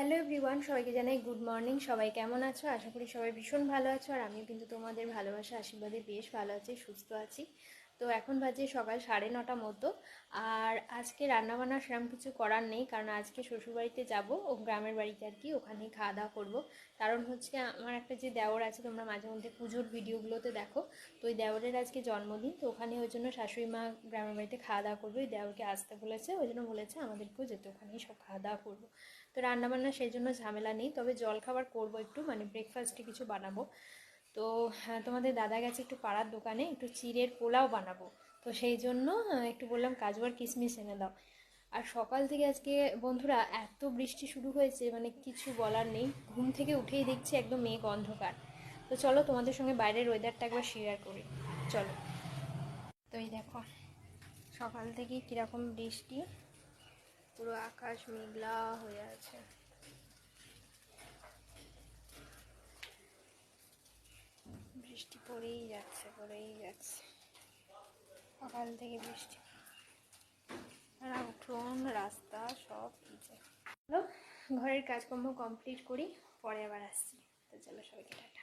Hello everyone সবাইকে জানাই good morning সবাই কেমন আছো? আশা করি সবাই ভীষণ ভালো আছো। আর আমি কিন্তু তোমাদের ভালোবাসা, আশীর্বাদে বেশ ভালো আছি, সুস্থ আছি। তো এখন বাজে সকাল সাড়ে নটা মতো। আর আজকে রান্নাবান্না সেরকম কিছু করার নেই, কারণ আজকে শ্বশুরবাড়িতে যাব, ও গ্রামের বাড়িতে আর কি ওখানে খাওয়া দাওয়া করব। কারণ হচ্ছে আমার একটা যে দেওর আছে, তোমরা মাঝে মধ্যে পুজোর ভিডিওগুলোতে দেখো, তো ওই দেওরের আজকে জন্মদিন, তো ওখানে ওই জন্য শাশুড়ি মা গ্রামের বাড়িতে খাওয়া দাওয়া করবে, ওই দেওরকে আসতে বলেছে, ওই জন্য বলেছে আমাদেরকেও যেতে, ওখানেই সব খাওয়া দাওয়া করব। তো রান্নাবান্না সেই জন্য ঝামেলা নেই, তবে জলখাবার করব একটু মানে ব্রেকফাস্টে কিছু বানাবো। তো হ্যাঁ, তোমাদের দাদা গেছে একটু পাড়ার দোকানে একটু চিড়ের পোলাও বানাবো। তো সেই জন্য একটু বললাম কাজু আর কিশমিশ এনে দাও। আর সকাল থেকে আজকে বন্ধুরা এত বৃষ্টি শুরু হয়েছে মানে কিছু বলার নেই। ঘুম থেকে উঠেই দেখছি একদম মেঘ অন্ধকার। তো চলো তোমাদের সঙ্গে বাইরের ওয়েদারটা একবার শেয়ার করি। চলো। তো এই দেখো সকাল থেকে কীরকম বৃষ্টি পুরো আকাশ মেঘলা হয়ে আছে। বৃষ্টি পড়েই যাচ্ছে পড়েই যাচ্ছে। সকাল থেকে বৃষ্টি। উঠোন, রাস্তা সব ভিজে। ঘরের কাজকর্ম কমপ্লিট করি, পরে আবার আসছি। তো চলো সবাইকে টাটা।